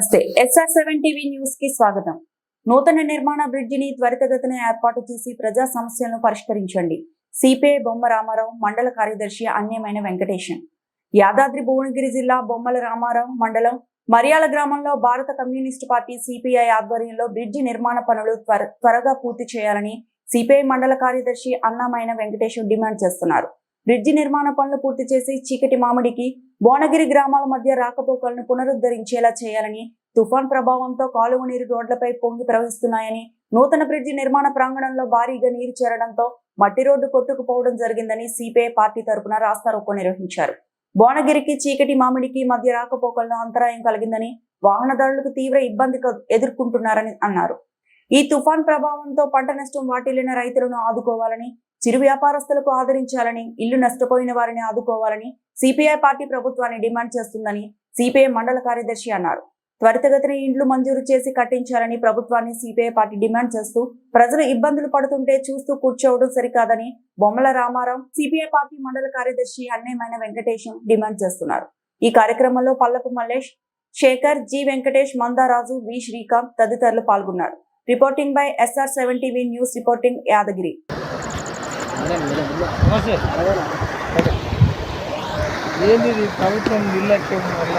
నమస్తే. SR seven TV న్యూస్కి స్వాగతం. నూతన నిర్మాణ బ్రిడ్జిని త్వరితగతిన ఏర్పాటు చేసి ప్రజా సమస్యలను పరిష్కరించండి. సిపిఐ బొమ్మ రామారావు మండల కార్యదర్శి అన్యమైన వెంకటేశన్ యాదాద్రి భువనగిరి జిల్లా బొమ్మల రామారావు మండలం మరియాల గ్రామంలో భారత కమ్యూనిస్టు పార్టీ సిపిఐ ఆధ్వర్యంలో బ్రిడ్జి నిర్మాణ పనులు త్వర త్వరగా పూర్తి చేయాలని సిపిఐ మండల కార్యదర్శి అన్నమైన వెంకటేశం డిమాండ్ చేస్తున్నారు. బ్రిడ్జి నిర్మాణ పనులు పూర్తి చేసి చీకటి మామిడికి భువనగిరి గ్రామాల మధ్య రాకపోకలను పునరుద్ధరించేలా చేయాలని తుఫాన్ ప్రభావంతో కాలువ నీరు రోడ్లపై పొంగి ప్రవహిస్తున్నాయని నూతన బ్రిడ్జి నిర్మాణ ప్రాంగణంలో భారీగా నీరు చేరడంతో మట్టి రోడ్డు కొట్టుకుపోవడం జరిగిందని సిపిఐ పార్టీ తరపున రాస్తారోకో నిర్వహించారు. భువనగిరికి చీకటి మామిడికి మధ్య రాకపోకలను అంతరాయం కలిగిందని వాహనదారులకు తీవ్ర ఇబ్బంది ఎదుర్కొంటున్నారని అన్నారు. ఈ తుఫాన్ ప్రభావంతో పంట నష్టం వాటిల్లిన రైతులను ఆదుకోవాలని చిరు వ్యాపారస్తులకు ఆదరించాలని ఇల్లు నష్టపోయిన వారిని ఆదుకోవాలని సిపిఐ పార్టీ ప్రభుత్వాన్ని డిమాండ్ చేస్తుందని సిపిఐ మండల కార్యదర్శి అన్నారు. త్వరితగతిన ఇండ్లు మంజూరు చేసి కట్టించాలని ప్రభుత్వాన్ని సిపిఐ పార్టీ డిమాండ్ చేస్తూ ప్రజలు ఇబ్బందులు పడుతుంటే చూస్తూ కూర్చోవడం సరికాదని బొమ్మల రామారావు సిపిఐ పార్టీ మండల కార్యదర్శి అన్నయమైన వెంకటేశం డిమాండ్ చేస్తున్నారు. ఈ కార్యక్రమంలో పల్లపు మల్లేష్ శేఖర్ జి వెంకటేష్ మందారాజు వి శ్రీకాంత్ తదితరులు పాల్గొన్నారు. Reporting by SR seven TV news reporting Yadagiri. ఏంది ప్రభుత్వం నిర్లక్ష్యం వల్ల?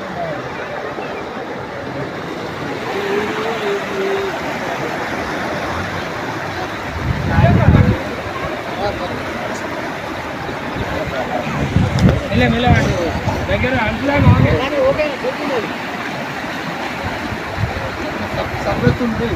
మెల్ల మెల్ల దగ్గర అంటున్నాను సపరేట్ ఉంది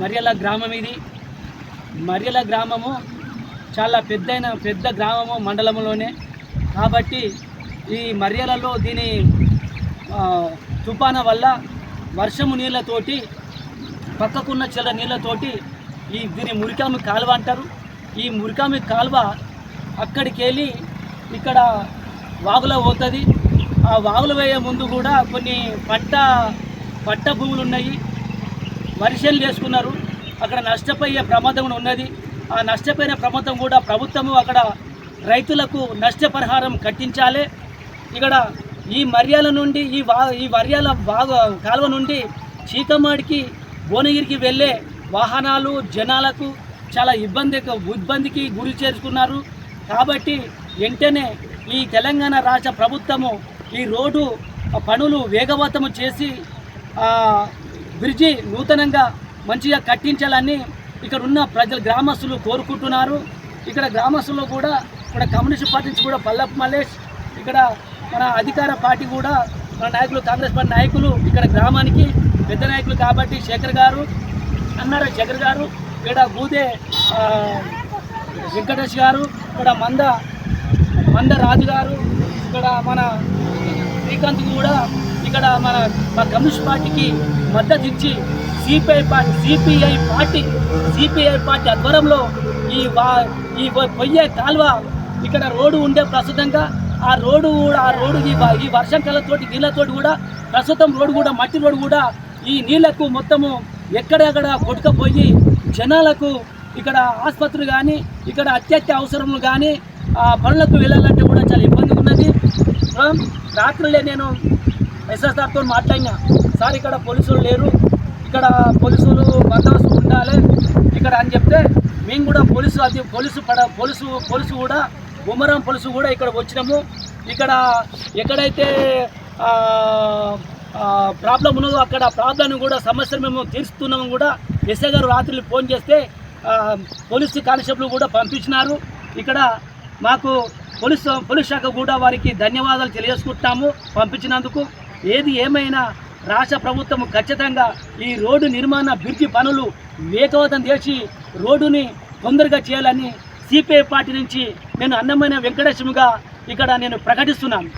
మరియల గ్రామం ఇది. మరియల గ్రామము చాలా పెద్దైన పెద్ద గ్రామము మండలంలోనే కాబట్టి ఈ మర్యలలో దీని తుఫాన వల్ల వర్షము నీళ్ళతోటి పక్కకున్న చిల్ల నీళ్ళతోటి ఈ దీని మురికామి కాలువ అంటారు. ఈ మురికామి కాలువ అక్కడికి వెళ్ళి ఇక్కడ వాగులో పోతుంది. ఆ వాగులు వేయే ముందు కూడా కొన్ని పట్ట పట్ట భూములు ఉన్నాయి. వరిసేలు వేసుకున్నారు అక్కడ నష్టపోయే ప్రమాదం ఉన్నది. ఆ నష్టపోయిన ప్రమాదం కూడా ప్రభుత్వము అక్కడ రైతులకు నష్టపరిహారం కట్టించాలి. ఇక్కడ ఈ మర్యాల నుండి ఈ వా ఈ వర్యాల వాగు కాలువ నుండి చీకమాడికి భువనగిరికి వెళ్ళే వాహనాలు జనాలకు చాలా ఇబ్బంది ఇబ్బందికి గురి చేసుకున్నారు కాబట్టి వెంటనే ఈ తెలంగాణ రాష్ట్ర ప్రభుత్వము ఈ రోడ్డు పనులు వేగవంతము చేసి బ్రిడ్జి నూతనంగా మంచిగా కట్టించాలని ఇక్కడ ఉన్న ప్రజలు గ్రామస్తులు కోరుకుంటున్నారు. ఇక్కడ గ్రామస్తులు కూడా ఇక్కడ కమ్యూనిస్ట్ పార్టీ నుంచి కూడా పల్లప్ మల్లేష్ ఇక్కడ మన అధికార పార్టీ కూడా మన నాయకులు కాంగ్రెస్ పార్టీ నాయకులు ఇక్కడ గ్రామానికి పెద్ద నాయకులు కాబట్టి శేఖర్ గారు అన్నారు శేఖర్ గారు ఇక్కడ బూదే వెంకటేష్ గారు ఇక్కడ మంద మంద రాజు గారు ఇక్కడ మన శ్రీకాంత్ కూడా ఇక్కడ మన మన కమ్యూనిస్ట్ పార్టీకి మద్దతు ఇచ్చి CPI party CPI party CPI party ఆధ్వర్యంలో ఈ వా ఈ పొయ్యే కాల్వ ఇక్కడ రోడ్డు ఉండే ప్రస్తుతంగా ఆ రోడ్డు కూడా ఆ రోడ్డు ఈ ఈ వర్షం కళ్ళతోటి నీళ్ళతోటి కూడా ప్రస్తుతం రోడ్డు కూడా మట్టి రోడ్డు కూడా ఈ నీళ్ళకు మొత్తము ఎక్కడెక్కడ కొట్టుకపోయి జనాలకు ఇక్కడ ఆసుపత్రులు కానీ ఇక్కడ అత్యత్య అవసరములు కానీ పనులకు వెళ్ళాలంటే కూడా చాలా ఇబ్బంది ఉన్నది. రాత్రులే నేను ఎస్ఎస్ఆర్తో మాట్లాడినా. సార్ ఇక్కడ పోలీసులు లేరు. ఇక్కడ పోలీసులు బందోబస్తు ఉండాలి. ఇక్కడ అని చెప్తే మేము కూడా పోలీసు అది పోలీసు పడ పోలీసు పోలీసు కూడా బొమ్మరం పోలీసు కూడా ఇక్కడ వచ్చినాము. ఇక్కడ ఎక్కడైతే ప్రాబ్లం ఉన్నదో అక్కడ ప్రాబ్లం కూడా సమస్యలు మేము తీరుస్తున్నాము కూడా ఎస్ఐ గారు రాత్రి ఫోన్ చేస్తే పోలీసు కానిస్టేబుల్ కూడా పంపించినారు. ఇక్కడ మాకు పోలీసు పోలీస్ శాఖ కూడా వారికి ధన్యవాదాలు తెలియజేసుకుంటున్నాము పంపించినందుకు ఏది ఏమైనా రాష్ట్ర ప్రభుత్వం ఖచ్చితంగా ఈ రోడ్డు నిర్మాణ బ్రిడ్జి పనులు వేగవంతం చేసి రోడ్డుని తొందరగా చేయాలని సిపిఐ పార్టీ నుంచి నేను అన్నమైన వెంకటేశ్వరుగా ఇక్కడ నేను ప్రకటిస్తున్నాను.